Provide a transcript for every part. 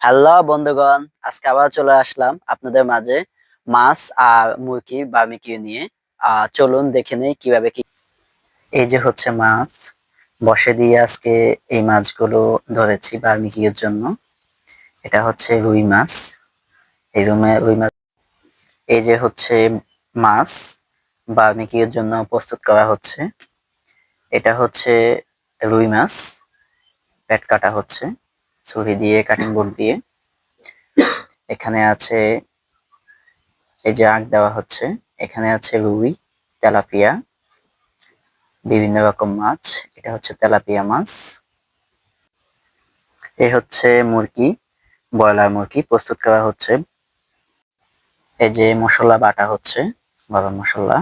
Hello বন্ধুগণ, আজকে আবার চলে আসলাম আপনাদের মাঝে মাছ আর মুরগি বার্মিকিউ নিয়ে। চলুন দেখে নেই কীভাবে কি এই যে হচ্ছে মাছ, বসে দিয়ে আজকে এই মাছগুলো ধরেছি বার্মিকিউর জন্য। এটা হচ্ছে রুই মাছ। এই রুমে রুই মাছ এই যে হচ্ছে মাছ বার্মিকিউর জন্য প্রস্তুত করা হচ্ছে। এটা হচ্ছে রুই মাছ, পেট কাটা হচ্ছে। ছুরি দিয়ে কাটিং বোর্ড দিয়ে। এখানে আছে, এই যে আগ দেওয়া হচ্ছে, এখানে আছে রুই, তেলাপিয়া, বিভিন্ন রকম মাছ। এটা হচ্ছে তেলাপিয়া মাছ। এ হচ্ছে মুরগি, ব্রয়লার মুরগি, প্রস্তুত করা হচ্ছে। এই যে মশলা বাটা হচ্ছে, গরম মশলা।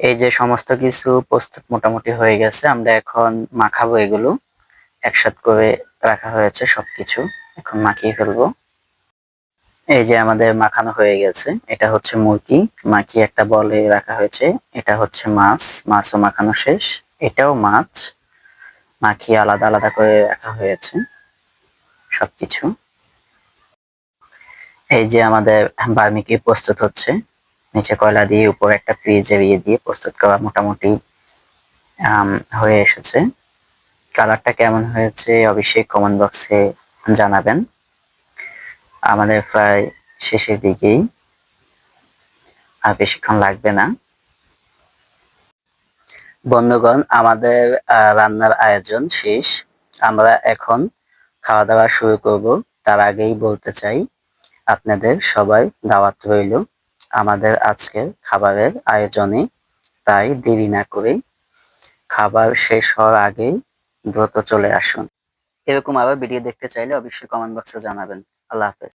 এই যে সমস্ত কিছু প্রস্তুত মোটামুটি হয়ে গেছে, আমরা এখন মাখাবো এগুলো, একসাথ করে রাখা হয়েছে সবকিছু। এখন মাখিয়ে ফেলব। এই যে আমাদের মাখানো হয়ে গেছে, এটা হচ্ছে মুরগি। মাখিয়ে একটা বলে রাখা হয়েছে, এটা হচ্ছে মাছ। মাছও মাখানো শেষ, এটাও মাছ। মাখিয়ে আলাদা আলাদা করে রাখা হয়েছে সবকিছু। এই যে আমাদের বার্মিকি প্রস্তুত হচ্ছে। নিচে কয়লা দিয়ে উপরে একটা ফ্রিজে দিয়ে দিয়ে প্রস্তুত করা মোটামুটি হয়ে এসেছে। কালারটা কেমন হয়েছে অবশ্যই কমেন্ট বক্সে জানাবেন। আমাদের প্রায় শেষের দিকেই। আর বেশিক্ষণ লাগবে না। বন্ধুগণ, আমাদের রান্নার আয়োজন শেষ। আমরা এখন খাওয়া দাওয়া শুরু করব। তার আগেই বলতে চাই, আপনাদের সবাই দাওয়াত রইল। আমাদের আজকের খাবারের আয়োজনে, তাই দেরি না করে খাবার শেষ হওয়ার আগেই দ্রুত চলে আসুন। এরকম আবার ভিডিও দেখতে চাইলে অবশ্যই কমেন্ট বক্সে জানাবেন। আল্লাহ হাফেজ।